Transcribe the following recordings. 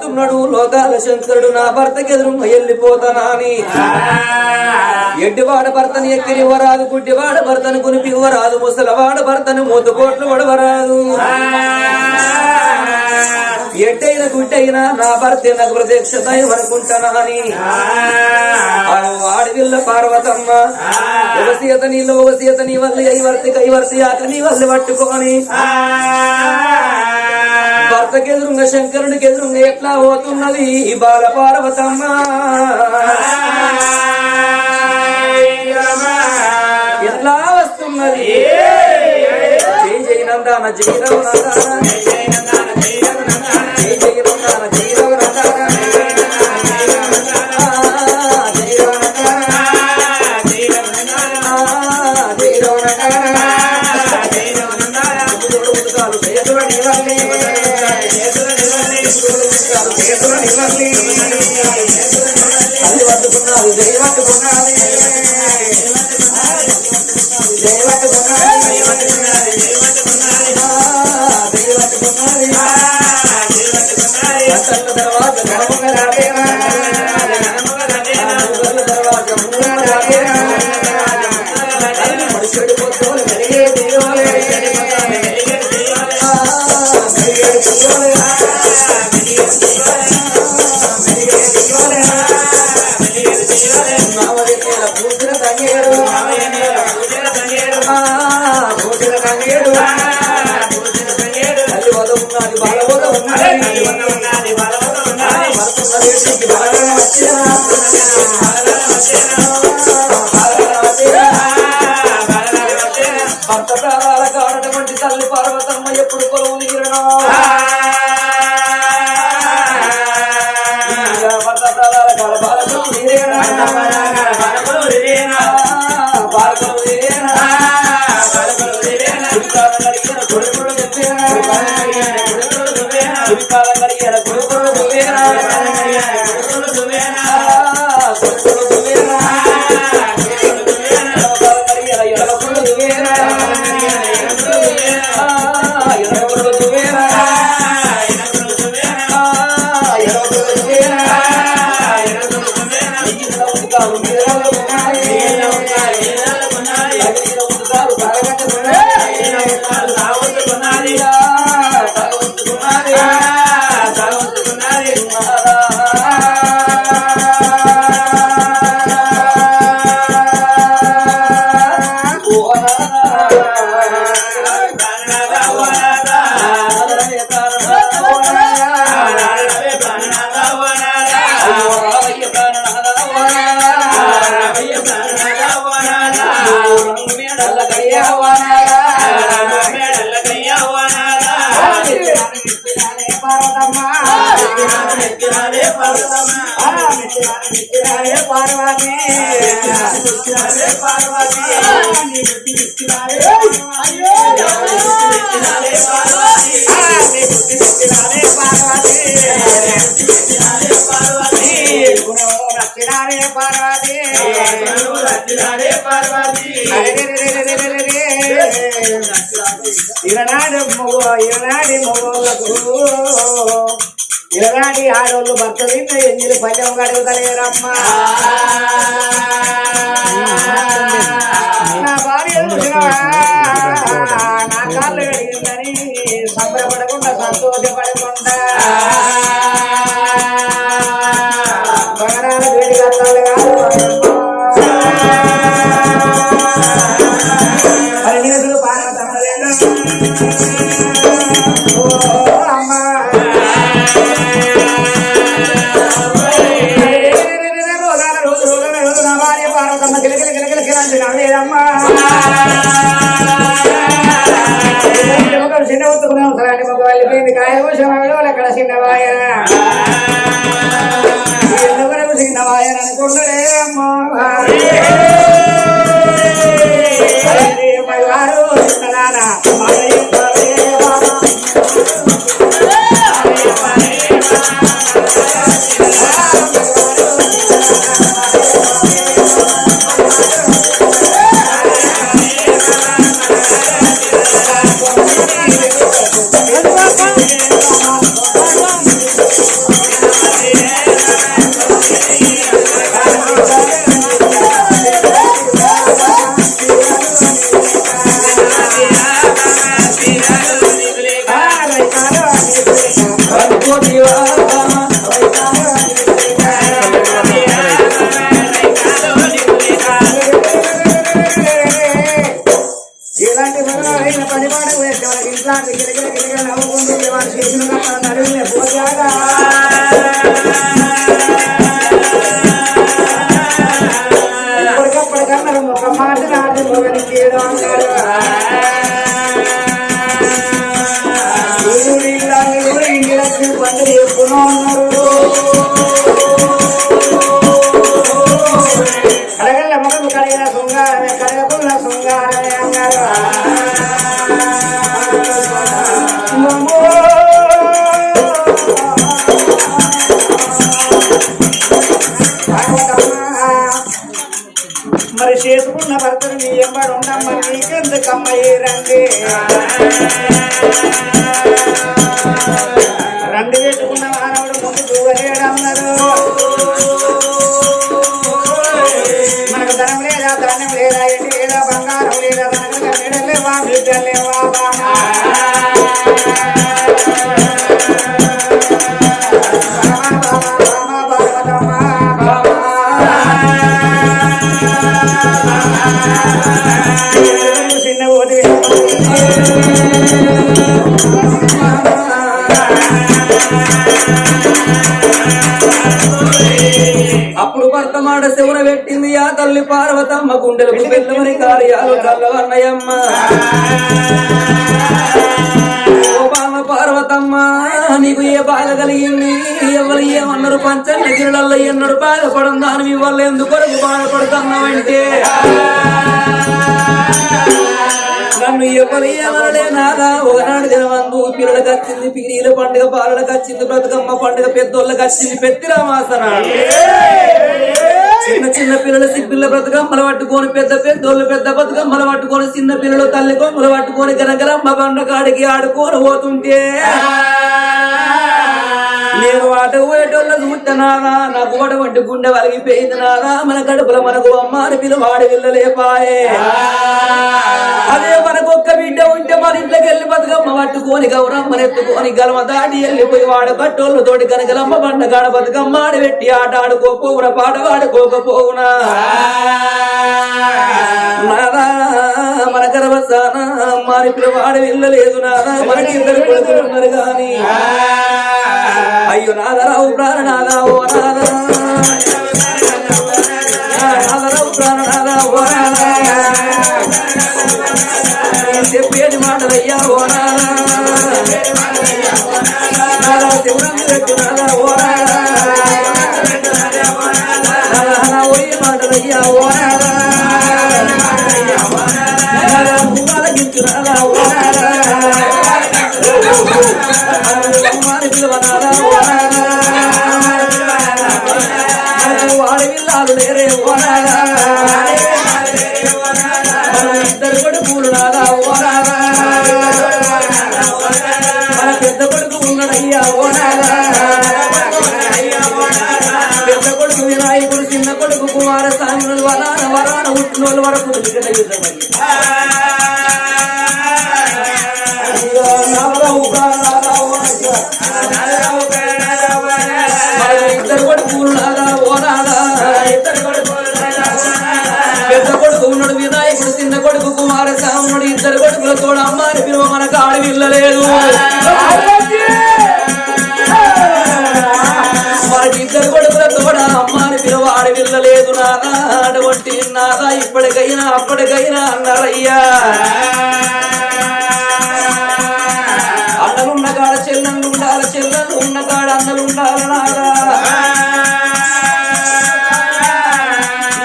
వస్తున్నాడు లోకాల శంకరుడు నా భర్తకి ఎదురు వెళ్ళిపోతానా అని. ఎడ్డివాడ భర్తను ఎక్కిరివ్వరాదు గుడ్డివాడ భర్తను కునిపివ్వరాదు ముసలవాడ భర్తను మూతుకోట్లు వడవరాదు. ఎడ్డైన గుడ్డైనా నా భర్త నాకు ప్రత్యక్షత దైవం అనుకుంటానా అని ఆడవిల్ల పార్వతమ్మ ఒక సీత నీళ్ళు ఒక సీత నీ వల్ల ఐవర్తి కైవర్తి ఆక నీ వల్ల పట్టుకొని. భర్తకి ఎదురుంగ శంకరునికి ఎదురుంగ ఎట్లా పోతున్నది? ఈ బాల పార్వతమ్మ ఎట్లా వస్తున్నది? జై జై నందాన జై రఘునందాన మరతున్న ఇరనాడు మొగ ఇరనాడి మొగోళ్ళకు ఇరనాడి ఆడోళ్ళు భర్త తిన్న ఎంజిలు పల్లెం కడుగుతలేరమ్మా. నా భార్య నా కాళ్ళు కడిగిందని సంబరపడకుండా సంతోషపడకుండా. చేయడం అన్నారు ఇంటికి పండుగ ఎప్పుడో ఉన్నారు Música తల్లి పార్వతమ్మ గుండెలకు పెద్దమని కార్యాలు కల్లవన్నయమ్మ ఓ పార్వతమ్మ నీకు ఏ బాధ కలిగింది? ఎవరు ఏమన్నారు? పంచండి గిరిడల్లో ఎన్నడు బాధపడం దాని వల్ల ఎందుకొరకు బాధపడుతున్నావంటే? నన్ను ఎవరు ఏమనలే నాదా? ఒకనాడు దినవందు పిల్లలకు వచ్చింది పీరీల పండుగ బాలలకు వచ్చింది బ్రతుకమ్మ పండుగ పెద్దోళ్ళకి వచ్చింది పెద్దిరామాసనాడు చిన్న చిన్న పిల్లలు సిప్పిల్ల బ్రతుకమ్మలు పట్టుకొని పెద్ద పెద్దోళ్ళు పెద్ద బతుకమ్మలు పట్టుకొని చిన్న పిల్లలు తల్లి కొమ్మలు పట్టుకొని గనగలమ్మ బండ కాడికి ఆడుకొని పోతుంటే. నేను ఆట పోయేటోళ్ళ చూస్తున్నానా నాకు అటువంటి గుండె వలిగిపోయింది నాదా మన కడుపుల మనకు అమ్మ అని పిలువాడి వెళ్ళలేపాయే. అదే మనకు ఒక్క బిడ్డ ఉంటే మన ఇంట్లోకి వెళ్ళి బతుకమ్మ పట్టుకొని గౌరమ్మని ఎత్తుకొని గలమ దాటి వెళ్ళిపోయి వాడ కట్టోళ్ళతోటి కనగలమ్మ బండ కాడ బతుకమ్మ ఆడి పెట్టి ఆట ఆడుకోపోవునా పాట పాడుకోకపోవునా. నాదా మన గర్వసాన మారి పిల్లవాడు వెళ్ళలేదు నాదా మనకి ఇద్దరు కొడుకులు ఉన్నారు గాని అయ్యో నాదరావు ప్రాణనాదా నాదరా పుట్టినోళ్ళ వరకు వికట యుద్ధమయ్యా ఇద్దరు కొడుకులు నాదా ఓ పెద్ద కొడుకు ఉన్నాడు వినాయకుడు చిన్న కొడుకు కుమారస్వాముడు ఇద్దరు కొడుకులతో అమ్మాని పిలువ మనకు ఆడవిల్లలేదు ఇప్పటికైనా అప్పటికైనా అన్నారయ్యా. అన్నలున్న కాడ చెల్లెళ్ళు ఉండాలి చెల్లెళ్ళు ఉన్న కాడ అన్నలు ఉండాలి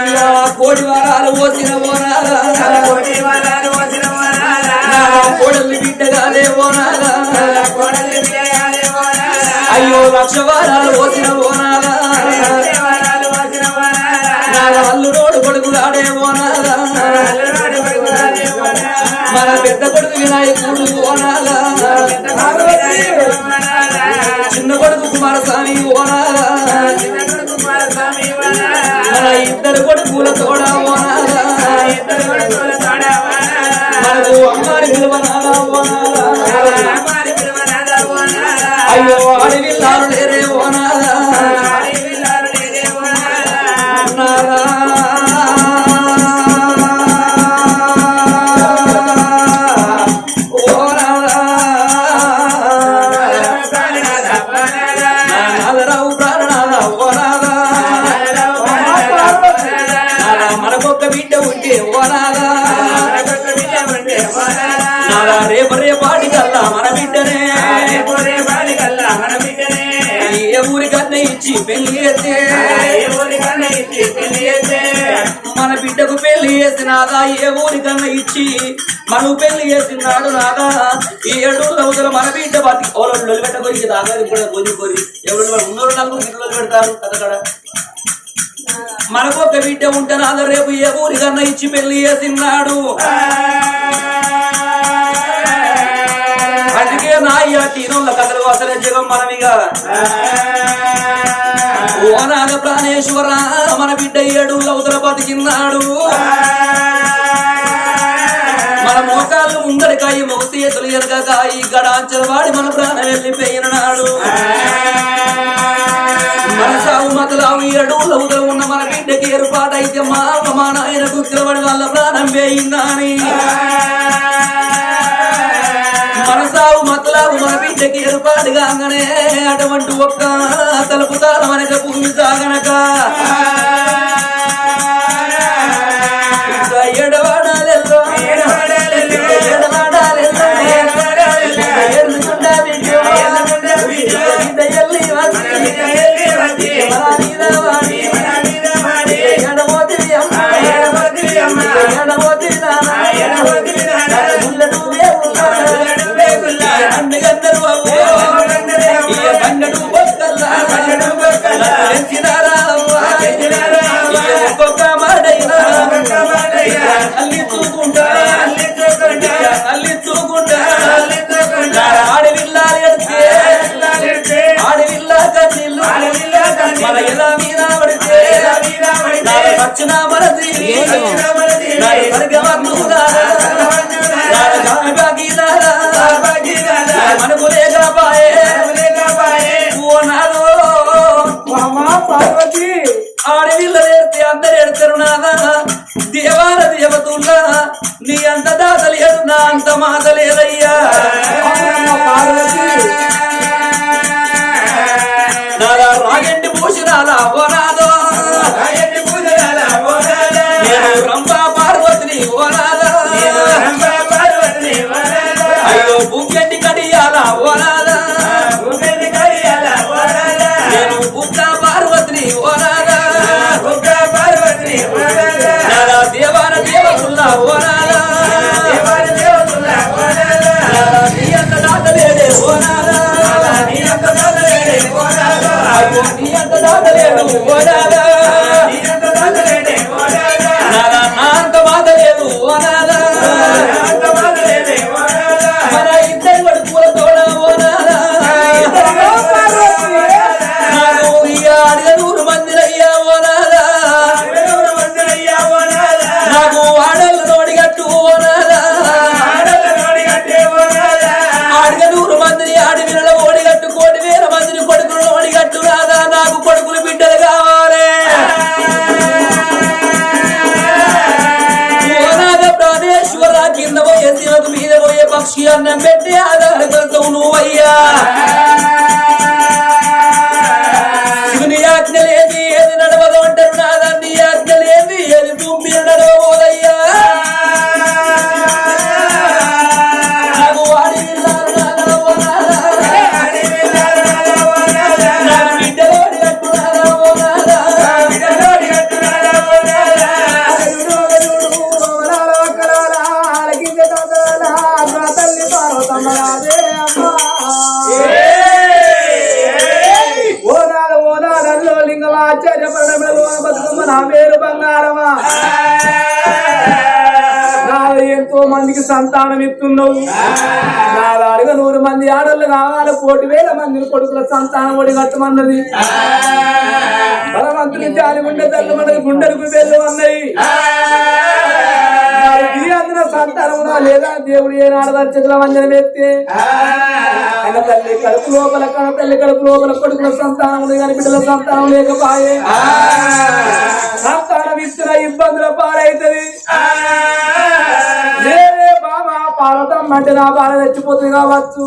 ఇలా కోడి వారాలు పోసిన పోనాలా కోడలి బిడ్డగానే పోనాలా అయ్యో లక్ష వారాలు పోసిన కొడుకు పెళ్ళి చేస్తే పెళ్ళి చేస్తే. మన బిడ్డకు పెళ్ళి చేసినాదా? ఏ ఊరికన్నా ఇచ్చి మనం పెళ్ళి చేసినాడు నాదా? ఈ ఏడు రోజులు మన బిడ్డ బతి ఓళ్ళు పెట్టకొని దాకా ఇప్పుడు కొద్ది కొద్ది ఎవరు ఉన్నోళ్ళు నలుగురు ఇళ్ళు పెడతారు కథకడ మనకు ఒక బిడ్డ ఉంటే నాదా? రేపు ఏ ఊరికన్నా ఇచ్చి పెళ్ళి చేసినాడు అందుకే నా అయ్య తీరంలో కథలు అసలే జగం మనమిగా. ఓ నాద ప్రాణేశ్వర మన బిడ్డ ఏడు అవతల బతికిన్నాడు. మన మోకాళ్ళు ముందరికాయి మొగతి ఎదులు ఎరగకాయి గడాంచల వాడి మన ప్రాణం వెళ్ళిపోయినాడు మన సాగు మతలావు ఏడు లవుతలు ఉన్న మన బిడ్డకి ఏర్పాటైతే మా అమ్మ మా నాయన కుక్కలబడి వాళ్ళ ప్రాణం వేయిందని. మన సాగు మతలావు మన బిడ్డకి ఏర్పాటు కాగానే అటువంటి ఒక్క తలుపు తాళం అనక భూమి సాగనక. ఇంకా ఎడవాడాలెల్లో. ఎడవాడాలెల్లో, ఓ నాడు పార్వతి ఆడవిల్ల ఎడితే అందరు ఎడతారు నాదా దేవాల దేవతుల్లా నీ అంత దాత లేదు నా అంత మాత లేదయ్యా what నీ అంత దాత లేడు నాలుగు నూరు మంది ఆడళ్ళు కావాలి కోటి వేల మంది కొడుకుల సంతానం ఒడి కట్టమన్నది బలవంతుని జాలి గుండె తల్లి మనకి గుండెలకు వేలు అన్నాయి అందరూ సంతానం లేదా? దేవుడు ఏనాడు దర్శకుల వంజన ఎత్తే? కన్న తల్లి కడుపు లోపల కన్న తల్లి కడుపు లోపల కొడుకుల సంతానం ఉంది కానీ బిడ్డల సంతానం లేకపోయే. సంతానం ఇస్తున్న ఇబ్బందుల పాలైతుంది. అంటే నా బాధ చచ్చిపోతుంది కావచ్చు.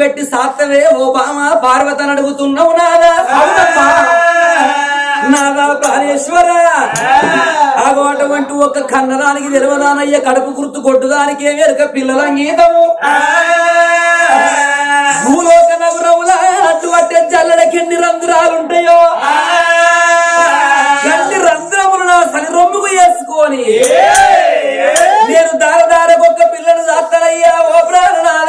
పెట్టి సాత్తవే? ఓ బామ పార్వతని అడుగుతున్నావు నాదా. నాదా ప్రాణేశ్వర. అగో అటువంటి ఒక కన్నదానికి తెలవదానయ్య కడుపు గుర్తు కొట్టుదానికి ఏమి ఎరక పిల్లల గీతము. భూలోక నగురవుల అటు అట్టే చల్లడకి ఎన్ని రంధ్రాలుంటాయో? గంటి రంధ్రములు నా సరి రొమ్ముకు వేసుకొని నేను దార Sobrará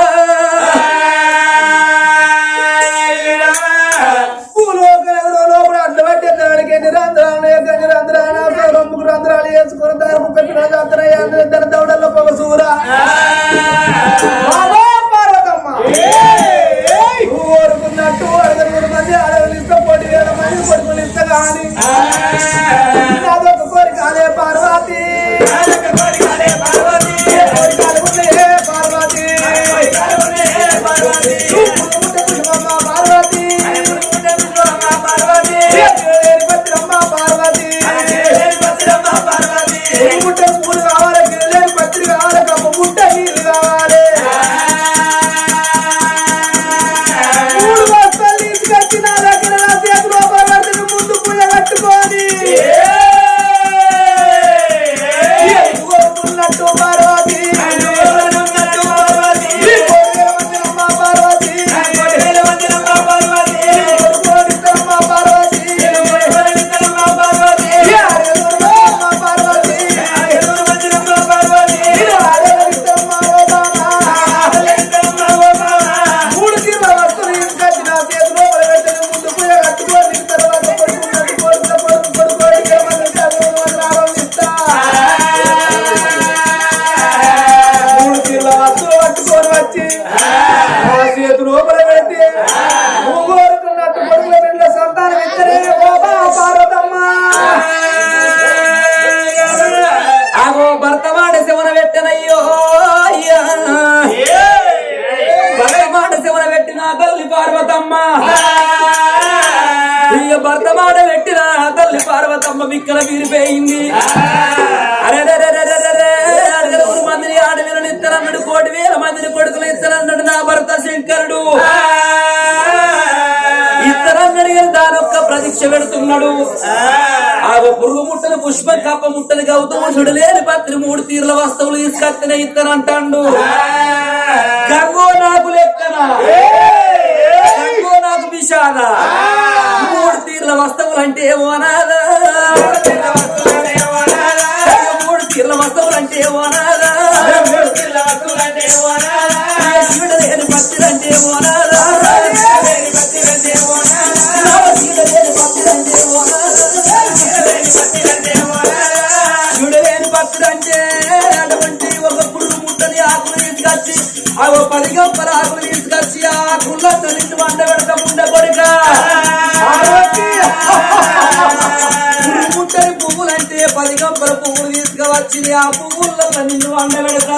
పార్వతమ్మ భర్త మాట పెట్టిన తల్లి పార్వతమ్మ మిక్కల వీరిపోయింది. అరే రే మందిని ఆడవిలను ఇస్తానన్నాడు కోటి వేల మందిని కొడుకులు ఇస్తానన్నాడు నా భర్త శంకరుడు. ఇద్దరన్నడి పెడుతున్నాడు. ఆ పురుగు ముట్టలు పుష్ప కప్ప ముట్టలు గౌతము చూడలేని పత్రి మూడు తీర్ల వస్తువులు తీసుకొచ్చిన ఇద్దరంటాడు గంగో నాకు లెక్కన మూడు తీర్ల వస్తువులు అంటే ఓనాదా మూడు తీర్ల వస్తువులు అంటే ఓనాదా చూడలేని పత్రి అంటే ఓనాదా పది గంపల ఆకులు తీసుకొచ్చి ఆ ఆకుల్లో నిన్ను వండ పెడతా ఉండ కొడుక. ముట్టని పువ్వులు అంటే పది గంపల పువ్వులు తీసుకువచ్చి ఆ పువ్వుల్లో నిన్ను వండ పెడతా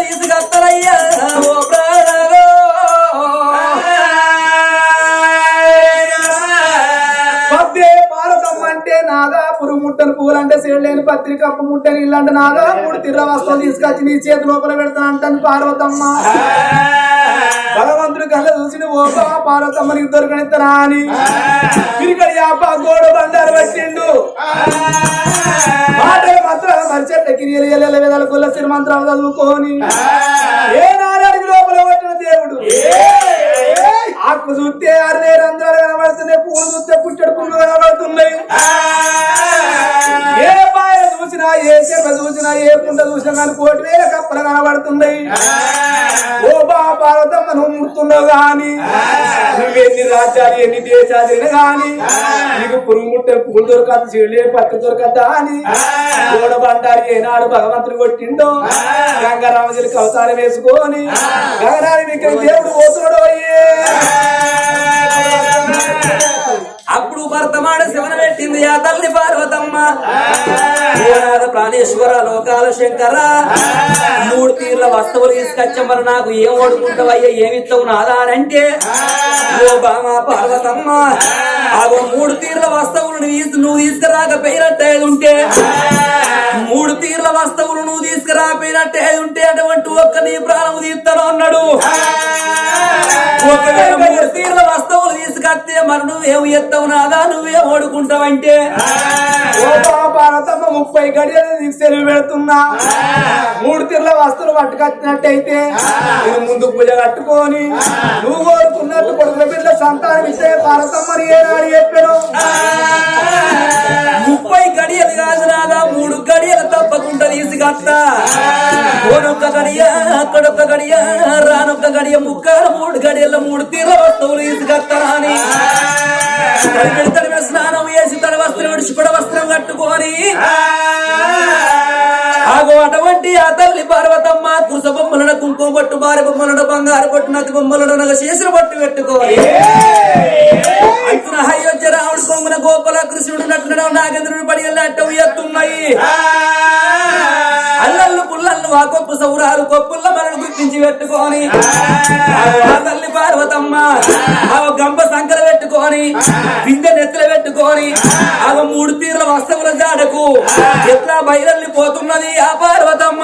అంటే సేడలేని పత్రిక అప్పు ముట్టని ఇల్లు అంటే నాగా మూడు తిర్ర వస్తువులు తీసుకొచ్చి నీ చేతి లోపల పెడతాను అంటాను పార్వతమ్మ. భగవంతుడు కళ్ళ చూసి ఓ బా పార్వతమ్మ నీకు దొరకనిస్తానా అని. తిరిగడి యాప గోడ బండారు పట్టిండు. మాటలు మాత్రాలు మరిచెట్ల కిరియలు వేదాలు కొల్ల సిరి మంత్రాలు చదువుకొని. ఏ నారాయణ లోపల పట్టిన దేవుడు. ఆకు చూస్తే అరవై రంధ్రాలు కనబడుతున్నాయి పూలు చూస్తే పుట్టడు పూలు కనబడుతున్నాయి. చూసినా ఏ చెంప చూసినా ఏ పుంట చూసినా కానీ కోటి వేల కప్పలు కనబడుతున్నాయి. ఓ పార్వతమ్మ నువ్వు ముడుతున్నావు గాని నువ్వు ఎన్ని రాజ్యాలు ఎన్ని దేశాలు గాని నీకు పురుగు ముట్టే పూలు దొరకదు చెడు పట్టు దొరకద్దా అని గోడ బండారి ఏనాడు భగవంతుడు కొట్టిండో గంగారామజులకి అవతారం వేసుకొని గంగారామి మీకు దేవుడు పోతున్నాడు అయ్యే అప్పుడు భర్తమాడ శవన పెట్టింది ఆ తల్లి పార్వతమ్మ. ప్రాణేశ్వర లోకాల శంకర. మూడు తీర్ల వస్తువులు తీసుకొచ్చమని నాకు ఏం ఓడుకుంటావయ్యా ఏమిస్తావు నాదా నాదారంటే ఓ బామ పార్వతమ్మ అగో మూడు తీర్ల వస్తువులు నువ్వు తీసుకురాక నువ్వు ఉంటే. మూడు తీర్ల వస్తువులు నువ్వు తీసుకురాపోయినట్టే ఉంటే అటువంటి ఒక్క నీ ప్రాణం తీస్తాను అన్నాడు. ఒకవేళ మూడు తీర్ల వస్తువులు తీసుకొస్తే మరి నువ్వేం ఎత్తవు నాదా? నువ్వేం ఓడుకుంటావంటే. భారతమ్మ ముప్పై గడియలు సెలవు పెడుతున్నా. మూడు తీర్ల వస్తువులు పట్టుకొచ్చినట్టయితే నేను ముందు పూజ కట్టుకొని నువ్వు కోరుకున్నట్టు కొడుకుల పిల్ల సంతానం ఇస్తే భారతమ్మని ఏనాడు చెప్పాను. ముప్పై గడియలు కాదు నాదా? మూడు గడియలు తప్పకుండా తీసుకొస్తా ఓనొక్క గడియ అక్కడొక్క గడియ రానొక్క గడియ ముక్కాల మూడు గడియల మూడు తీర్ల వస్తువులు తీసుకొస్తానా అని స్నానం చేసి తన వస్త్రం విడిచిపడ వస్త్రం కట్టుకొని. ఆగో అటువంటి ఆ తల్లి పార్వతమ్మ కుస బొమ్మలను కుంకుమ పట్టు బారి బొమ్మలను బంగారు పట్టు నది బొమ్మలను నగ శేషుల పట్టు పెట్టుకోవాలి అంటున్న అయోధ్య రాముడు కొంగున గోపాల కృష్ణుడు నటుడు నాగేంద్రుడు పడి అట్ట ఎత్తున్నాయి. ఆ కొప్పు సౌరాలు మనను గుర్తించి పెట్టుకొని. తల్లి పార్వతమ్మ ఆ గంప సంకర పెట్టుకొని బిందె నెత్తులు పెట్టుకొని ఆ మూడు తీర్ల వస్తవుల జాడకు ఎట్లా బయలల్లి పోతున్నది ఆ పార్వతమ్మ?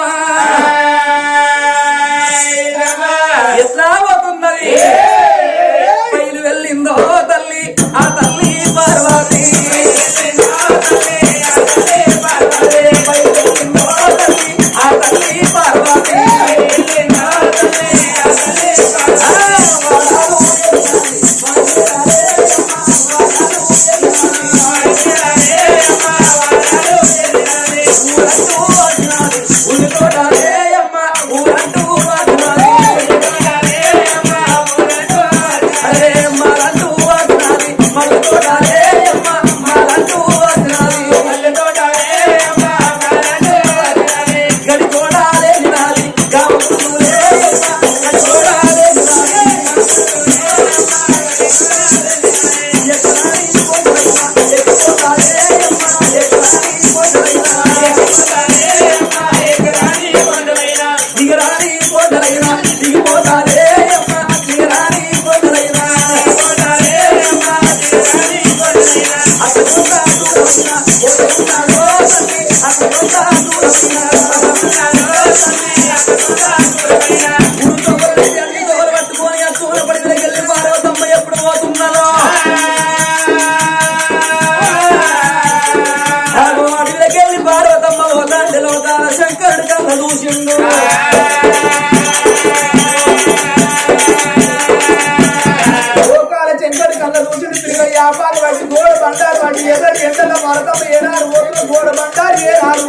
వ్యాపారం వాటి గోడ బండారు వాటి ఎదడి ఎండల భారతమ్మ ఏనాడు ఓట్లు గోడ బండారు ఏనాడు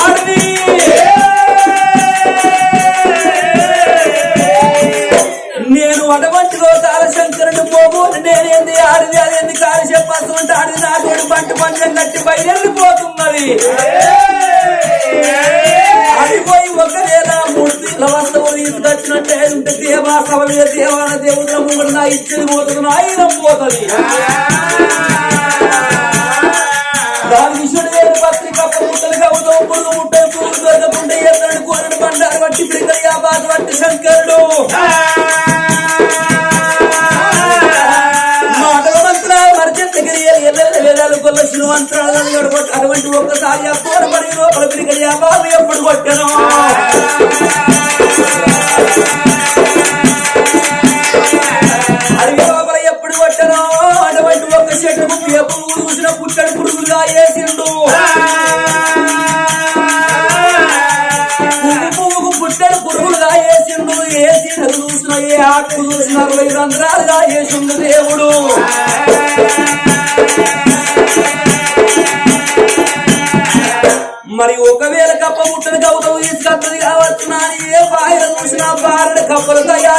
ఆడది. నేను అటువంటి లోకాల శంకరుడు పోబోదు నేనేంది ఆడిది అదేంది కాలి చెప్పాల్సి ఆడిది నాటోడు పంట పంచం కట్టి బయలుపోతున్నది అడిపోయి ఒకవేళ మూడు దేవా సభ దేవాన దేవుడు ముందు నా ఇచ్చేది పోతుంది ఆయన పోతుంది. దాని విషుడు పత్రిక ముట్టలు కవుతాం ముట్టలు పురుగు దొరకకుండా ఎన్నడు కోరడు బండారు వట్టి పిడికలు యాబాదు వట్టి శంకరుడు. అటువంటి ఒక్కసారి ఆ కోర లోపల యాబాదు ఎప్పుడు కొట్టను. అరవై దేవుడు మరి ఒకవేళ కప్ప ముట్టని గౌతము తీసుకొస్తుంది కావచ్చు నాని ఏ బాయలు చూసిన బారడు కప్పలు తయారు